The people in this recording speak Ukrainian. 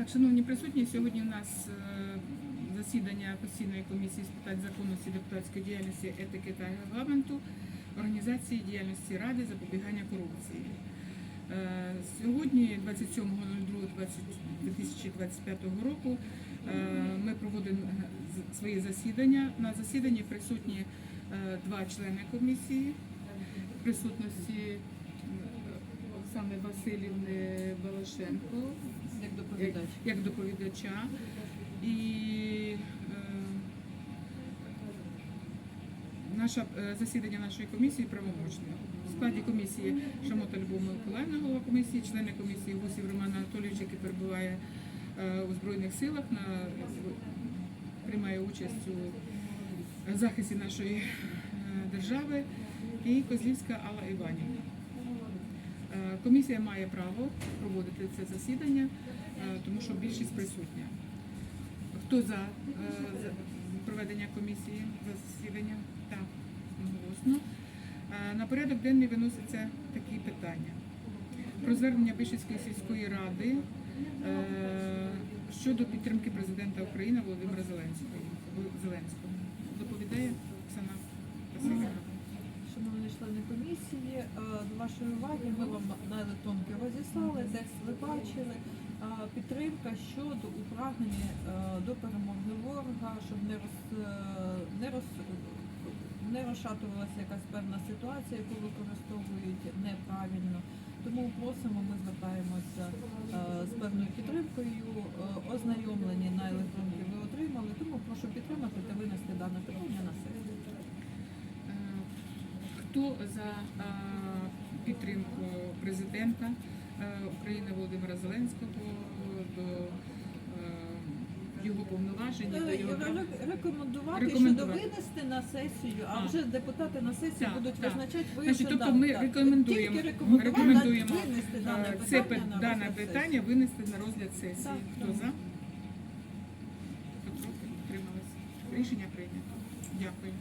Так, шановні присутні, сьогодні у нас е, засідання постійної комісії з питань законності депутатської діяльності, етики та регламенту, організації діяльності Ради запобігання корупції. Е, Сьогодні, 27.02.2025 року, е, ми проводимо своє засідання. На засіданні присутні два члени комісії, присутності Оксани Васильівни Балашенко Як доповідач. як доповідача. І е, наше засідання нашої комісії правомочне. В складі комісії Шамота Любов Миколаївна, голова комісії, члени комісії Гусів Роман Анатолійович, який перебуває е, у Збройних силах, на, приймає участь у захисті нашої е, держави, і Козлівська Алла Іванівна. Е, Комісія має право проводити це засідання, е, тому що більшість присутня. Хто за, е, проведення комісії за засідання? Так, голосно. На порядок денний виносяться такі питання. Про звернення Бишівської сільської ради щодо підтримки президента України Володимира. Зеленського. Доповідає члени е, вашої уваги ми вам на електронки розіслали, текст ви бачили. Е, Підтримка щодо у прагненні е, до перемоги ворога, щоб не роз, не роз не розшатувалася якась певна ситуація, яку використовують неправильно. Тому просимо, ми звертаємося з певною підтримкою. Ознайомлені на електронки ви отримали, тому прошу підтримати та винести дане питання на сесію. Е, Хто за е, підтримку президента е, України Володимира Зеленського до е, його повноважень, до його Ре- Рекомендувати, Рекомендувати. щодо винести на сесію, а А. вже депутати на сесії Так, будуть так. визначати ви Значить, тобто ми так. рекомендуємо- рекомендуємо, дане питання Це на дане питання винести на розгляд сесії. Так, Хто так. за? Хто проти? Рішення прийнято. Дякую.